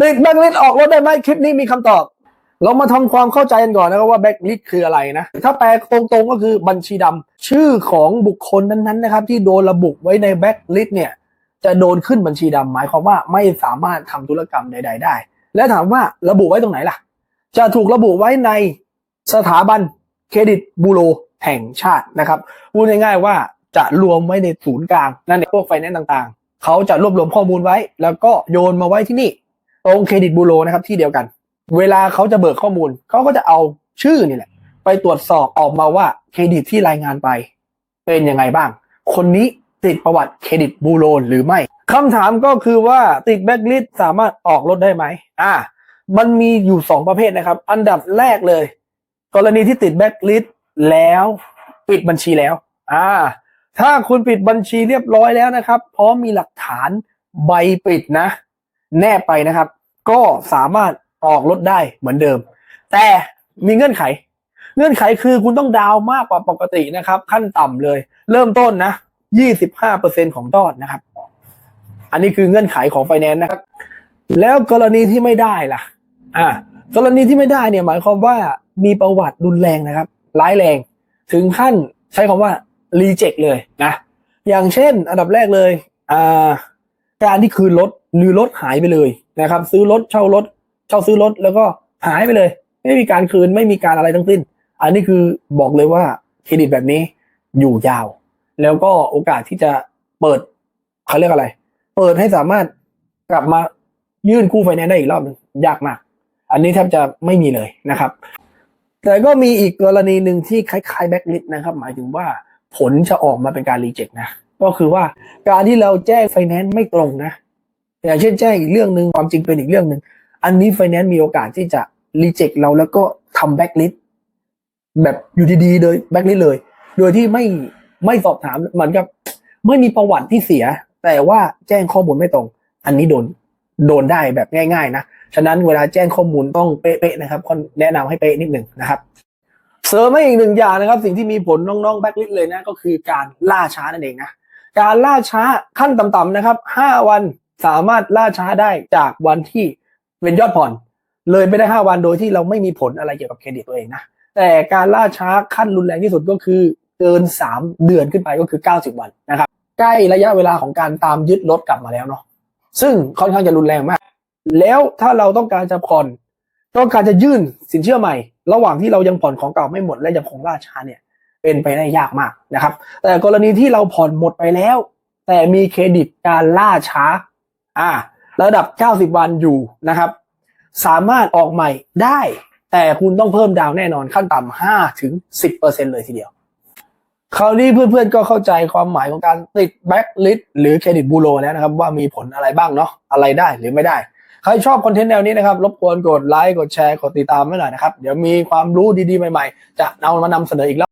ติดแบ็กลิสออกรถได้ไหมคลิปนี้มีคำตอบ เรามาทำความเข้าใจกันก่อนนะครับว่าแบ็กลิสคืออะไรนะ ถ้าแปลตรงๆก็คือบัญชีดำชื่อของบุคคลนั้นๆนะครับที่โดนระบุไว้ในแบ็กลิสเนี่ยจะโดนขึ้นบัญชีดำหมายความว่าไม่สามารถทำธุรกรรมใด ๆ ได้ และถามว่าระบุไว้ตรงไหนล่ะ จะถูกระบุไว้ในสถาบันเครดิตบูโรแห่งชาตินะครับพูดง่ายๆว่าจะรวมไว้ในศูนย์กลางนั่นเองพวกไฟแนนซ์ต่างๆ เขาจะรวบรวมข้อมูลไว้ แล้วก็โยนมาไว้ที่นี่ ตรงเครดิตบูโรนะครับที่เดียวกัน เวลาเขาจะเบิกข้อมูลเขาก็จะเอาชื่อนี่แหละ ไปตรวจสอบออกมาว่าเครดิตที่รายงานไป เป็นยังไงบ้าง คนนี้ติดประวัติเครดิตบูโรหรือไม่คำถามก็คือว่าติดแบ็กลิสสามารถออกรถได้ไหมอ่า มันมีอยู่สองประเภทนะครับ อันดับแรกเลย กรณีที่ติดแบ็กลิสแล้วปิดบัญชีแล้ว อ่า ถ้าคุณปิดบัญชีเรียบร้อยแล้วนะครับ พร้อมมีหลักฐานใบปิดนะ แนบไปนะครับ ก็สามารถออกรถได้เหมือนเดิม แต่มีเงื่อนไข เงื่อนไขคือคุณต้องดาวน์มากกว่าปกตินะครับ ขั้นต่ำเลย เริ่มต้นนะ25%ของยอดนะครับ อันนี้คือเงื่อนไขของไฟแนนซ์นะครับ แล้วกรณีที่ไม่ได้ล่ะ อ่ากรณีที่ไม่ได้เนี่ยหมายความว่ามีประวัติรุนแรงนะครับ ร้ายแรง ถึงขั้นใช้คำว่ารีเจ็คเลยนะ อย่างเช่น อันดับแรกเลย อ่า การที่คืนรถหรือรถหายไปเลยนะครับ ซื้อรถเช่ารถ เช่าซื้อรถแล้วก็หายไปเลย ไม่มีการคืนไม่มีการอะไรทั้งสิ้น อันนี้คือบอกเลยว่าเครดิตแบบนี้อยู่ยาว แล้วก็โอกาสที่จะเปิดเขาเรียกอะไร เปิดให้สามารถกลับมายื่นกู้ไฟแนนซ์ได้อีกรอบนึงยากมาก อันนี้แทบจะไม่มีเลยนะครับ แต่ก็มีอีกกรณีหนึ่งที่คล้ายๆแบ็กลิสนะครับ หมายถึงว่าผลจะออกมาเป็นการรีเจ็คนะ ก็คือว่าการที่เราแจ้งไฟแนนซ์ไม่ตรงนะอย่างเช่นแจ้งอีกเรื่องหนึ่งความจริงเป็นอีกเรื่องหนึ่งอันนี้ไฟแนนซ์มีโอกาสที่จะรีเจ็คเราแล้วก็ทำแบ็กลิสแบบอยู่ดีๆเลยแบ็กลิสเลย โดยที่ไม่ไม่สอบถามเหมือนกับไม่มีประวัติที่เสีย แต่ว่าแจ้งข้อมูลไม่ตรง อันนี้โดนโดนได้แบบง่าย ๆ นะฉะนั้นเวลาแจ้งข้อมูลต้องเป๊ะๆนะครับก็แนะนำให้เป๊ะนิดหนึ่งนะครับเสริมให้อีกหนึ่งอย่างนะครับ สิ่งที่มีผลน้องๆแบ็กลิสเลยนะก็คือการล่าช้านั่นเองนะ การล่าช้าขั้นต่ำๆนะครับ 5 วันสามารถล่าช้าได้จากวันที่เป็นยอดผ่อน เลยไปได้ 5 วันโดยที่เราไม่มีผลอะไรเกี่ยวกับเครดิตตัวเองนะแต่การล่าช้าขั้นรุนแรงที่สุดก็คือเกิน 3 เดือนขึ้นไปก็คือ 90 วันนะครับ ใกล้ระยะเวลาของการตามยึดรถกลับมาแล้วเนาะซึ่งค่อนข้างจะรุนแรงมาก แล้วถ้าเราต้องการจะผ่อนต้องการจะยื่นสินเชื่อใหม่ ระหว่างที่เรายังผ่อนของเก่าไม่หมดและยังคงล่าช้าเนี่ย เป็นไปได้ยากมากนะครับ แต่กรณีที่เราผ่อนหมดไปแล้ว แต่มีเครดิตการล่าช้า อ่า ระดับ 90 วันอยู่นะครับ สามารถออกใหม่ได้ แต่คุณต้องเพิ่มดาวแน่นอนขั้นต่ำ5ถึง10%เลยทีเดียว คราวนี้เพื่อนๆก็เข้าใจความหมายของการติดแบ็กลิสหรือเครดิตบูโรแล้วนะครับ ว่ามีผลอะไรบ้างเนาะอะไรได้หรือไม่ได้ใครชอบคอนเทนต์แนวนี้นะครับ รบกวนกดไลค์ กดแชร์ กดติดตามไว้หน่อยนะครับ เดี๋ยวมีความรู้ดีๆ ใหม่ๆ จะเอามานำเสนออีกแล้ว